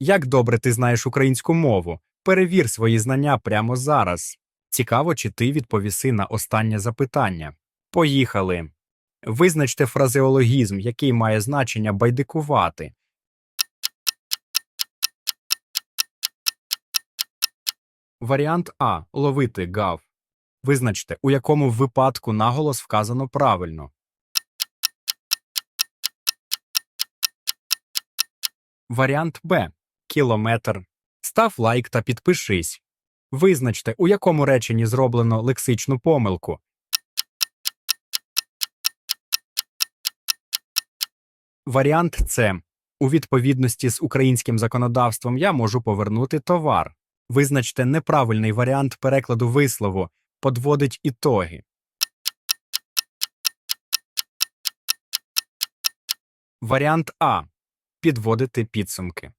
Як добре ти знаєш українську мову? Перевір свої знання прямо зараз. Цікаво, чи ти відповіси на останнє запитання. Поїхали. Визначте фразеологізм, який має значення байдикувати. Варіант А. Ловити гав. Визначте, у якому випадку наголос вказано правильно. Варіант Б. Кілометр. Став лайк та підпишись. Визначте, у якому реченні зроблено лексичну помилку. Варіант С. У відповідності з українським законодавством я можу повернути товар. Визначте неправильний варіант перекладу вислову подводить ітоги. Варіант А. Підводити підсумки.